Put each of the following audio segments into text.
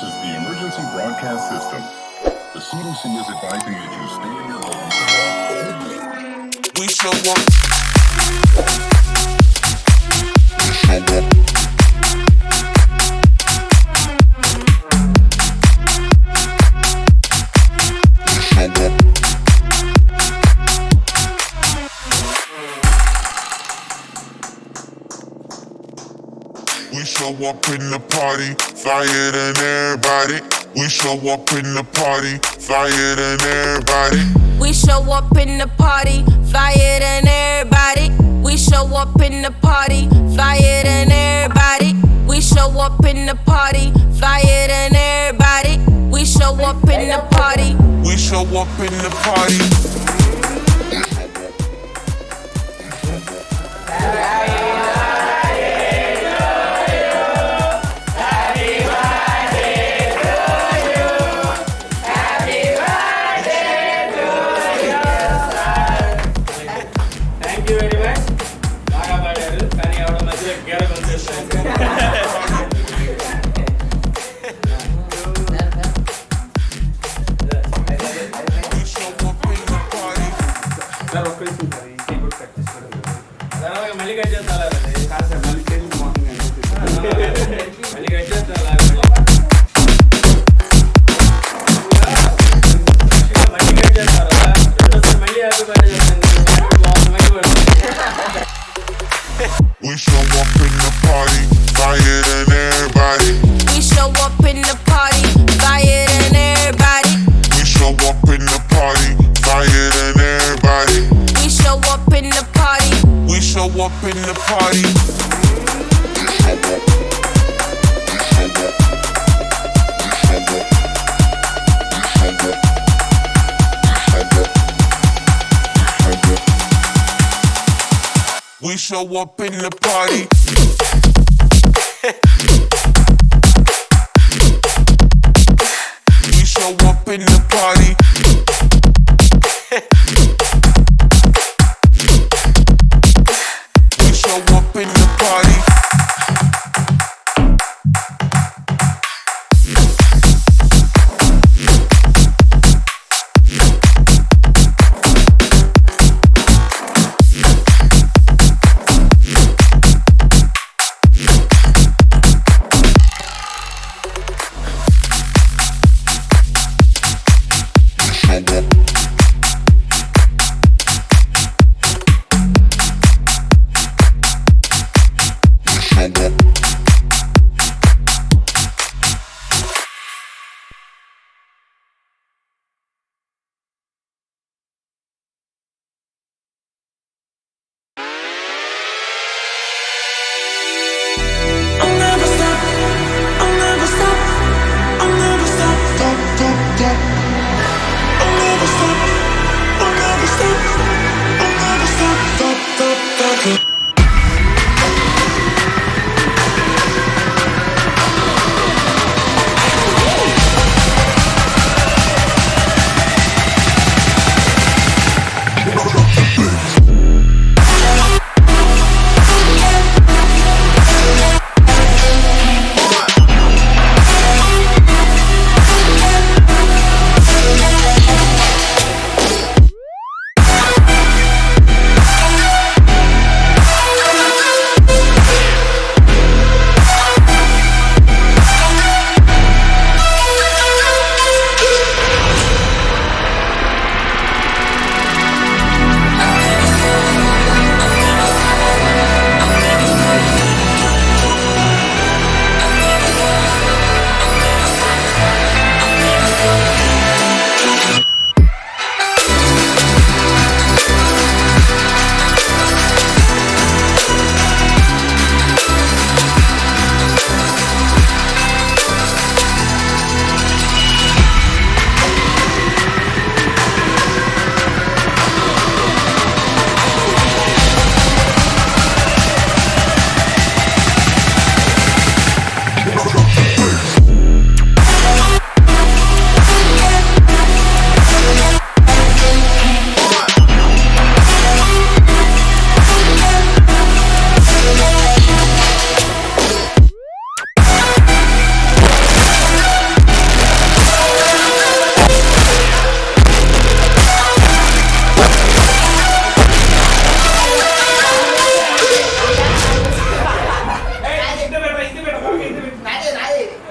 This is the emergency broadcast system. The CDC is advising that you stay in your homes. We show up. We show up in the party, flyer than everybody. We show up in the party, flyer than everybody. We show up in the party, flyer than everybody. We show up in the party, flyer than everybody. We show up in the party, flyer than everybody. We show up in the party. We show up in the party. Sir ఒక్క నిమిషం sir ఈ keyboard cut చేసుకోండి తర్వాత మళ్ళీ cut చేస్తారండి కాదు sir మళ్ళీ change మళ్ళీ కట్ చేస్తారు మళ్ళీ cut show up in the party. We show up in the party. we show up in the party.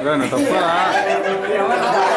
Bueno, tampoco. ¿ah?